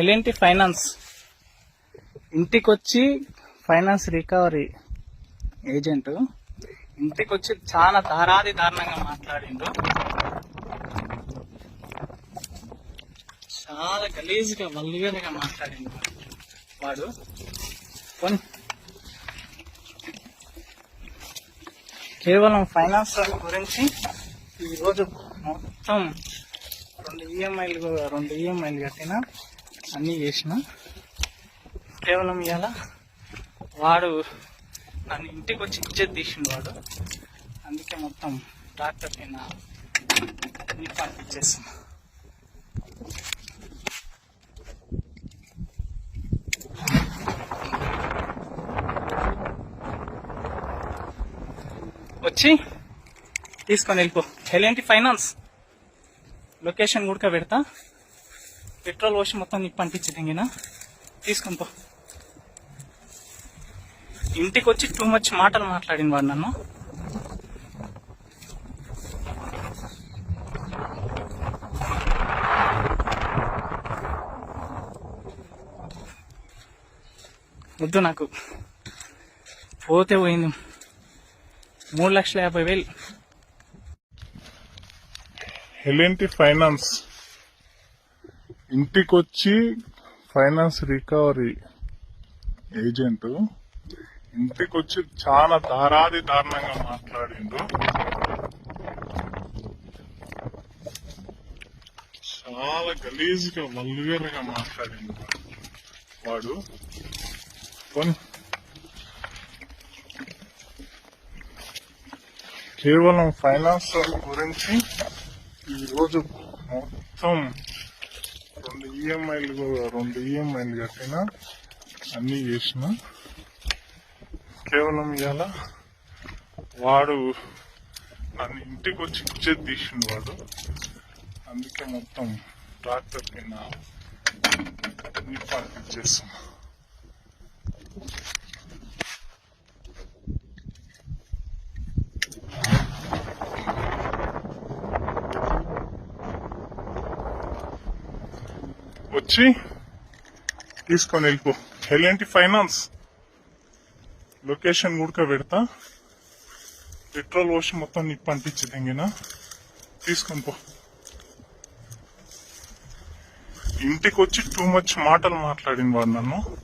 L&T finance? ఇంటికి వచ్చి finance recovery agent. ఇంటికి వచ్చి చాలా దారాది దారుణంగా మాట్లాడిండు. చాలా గలీజ్గా వల్గర్గా మాట్లాడిండు వాడు. కేవలం ఫైనాన్స్ గురించి ఈరోజు మొత్తం రెండు ఈఎంఐలు రెండు ఈఎంఐలు కట్టిన అన్నీ చేసిన. కేవలం ఇవాళ వాడు నన్ను ఇంటికి వచ్చి ఇచ్చేది తీసిండు వాడు. అందుకే మొత్తం డాక్టర్ పైన నీకు పంపించేస్తున్నా వచ్చి తీసుకొని వెళ్ళిపో. ఎలాంటి ఫైనాన్స్ లొకేషన్ కూడా పెడతా. పెట్రోల్ పోసి మొత్తం నీకు పంపించి దిగిన. తీసుకొని ఇంటికి వచ్చి టూ మచ్ మాటలు మాట్లాడిన వాడు నన్ను. వద్దు నాకు. పోతే పోయింది. మూడు లక్షల యాభై వేలు. L and T finance. ఇంటికొచ్చి ఫైనాన్స్ రికవరీ ఏజెంట్ ఇంటికొచ్చి చాలా దారాది దారుణంగా మాట్లాడిండు. చాలా గలీజ్గా వల్గర్గా మాట్లాడిండు వాడు. కేవలం ఫైనాన్స్ గురించి ఈరోజు మొత్తం రెండు ఈఎంఐలు రెండు ఈఎంఐలు కట్టిన అన్నీ చేసిన. కేవలం ఇవాళ వాడు నన్ను ఇంటికి వచ్చి ఇచ్చేది తీసిండు వాడు. అందుకే మొత్తం ట్రాక్టర్ కింద అన్ని పంపించేస్తున్నా వచ్చి తీసుకొని వెళ్ళిపో. ఎలాంటి ఫైనాన్స్. లొకేషన్ ఉడక పెడతా. పెట్రోల్ పోసి మొత్తం నీకు పంపించి దింగిన తీసుకొని పో. ఇంటికి వచ్చి టూ మచ్ మాటలు మాట్లాడిన వాడు నన్ను.